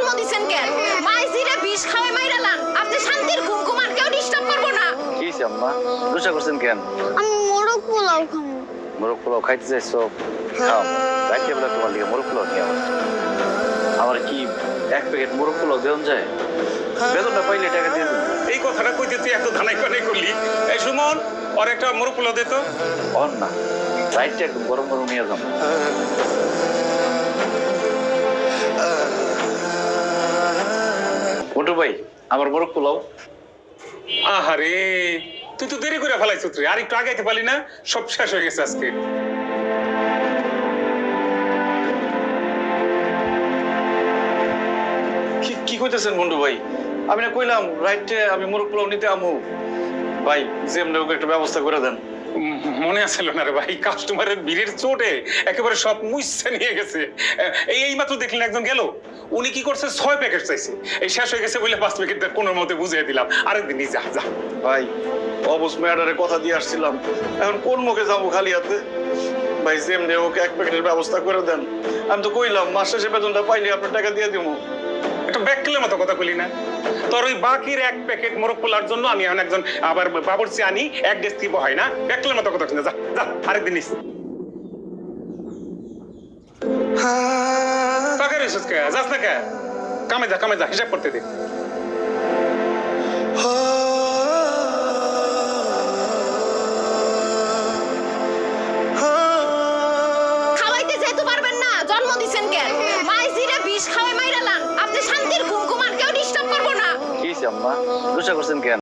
জন্ম দিছেন কেন? মাইজিরে বিষ খাওয়াই মাইরালান আপনি শান্তির ঘুম ঘুমান কেউ ডিস্টার্ব করব না। কি হয়েছে আম্মা? দুষা করছেন কেন? আমি মোরগ পোলাও খাব। মোরগ পোলাও খাইতে চাইছো? খাও। রাইতে বেলা তোমার লিগে মোরগ পোলাও নিয়ে আমার কি এক প্যাকেট মোরগ পোলাও দেওয়া যায়? বেতনটা পাইলে টাকা দিয়ে দেবো এই কথাটা কইতে তুই এত ধানাই কানাই করলি। এই সুমন ওর একটা মুরগ পোলাও দে তো। অন না রাইটটা একদম গরম গরম নিয়ে যাব মোটু ভাই আমার আহারে তুই তো দেরি করে ফেলাইছ তুই আর একটু আগাইতে পারলি না সব শেষ হয়ে গেছে আজকে। কি কইতেছেন মন্টু ভাই? আমি না কইলাম রাইটে আমি মোরগ পোলাও নিতে আমু। ভাই যেমনি ওকে একটা ব্যবস্থা করে দেন। মনে আছিল না রে ভাই কাস্টমারের ভিড়ের চোটে একেবারে সব মুইসা নিয়ে গেছে। এই এই মাত্র দেখলেন একজন গেল? উনি কি করছে? ছয় প্যাকেট চাইছে। এই শেষ হয়ে গেছে বলে পাঁচ প্যাকেট কোনো মতে বুঝিয়ে দিলাম। আরেকদিন নিয়ে যা যা। ভাই অবস ম্যাডারে কথা দিয়ে আসছিলাম। এখন কোন মুখে যাব খালি হাতে? ভাই যেমনি ওকে এক প্যাকেটের ব্যবস্থা করে দেন। আমি তো কইলাম মাস শেষে বেতনটা পাইলে আপনার টাকা দিয়ে দিব একটা ব্যাককেলের মতো কথা বলি না? তোর ওই বাকির এক প্যাকেট মোরগ পোলার জন্য আমি এখন একজন আবার বাবরচি আনি এক ডেস্ক দিব হয় না? ব্যাককেলের মতো কথা শুনে যা যা আরেকদিন নিস। রেছিস কে? যাস না কে? কামে যা কামে যা হিসাব করতে দে। খাওয়াইতে যেতে পারবেন না জন্ম দিছেন কেন মাইজিরে বিষ খাওয়াই মাইরালান আপনি শান্তির ঘুম ঘুমান কেউ ডিস্টার্ব করব না। কি আম্মা? করছেন কেন?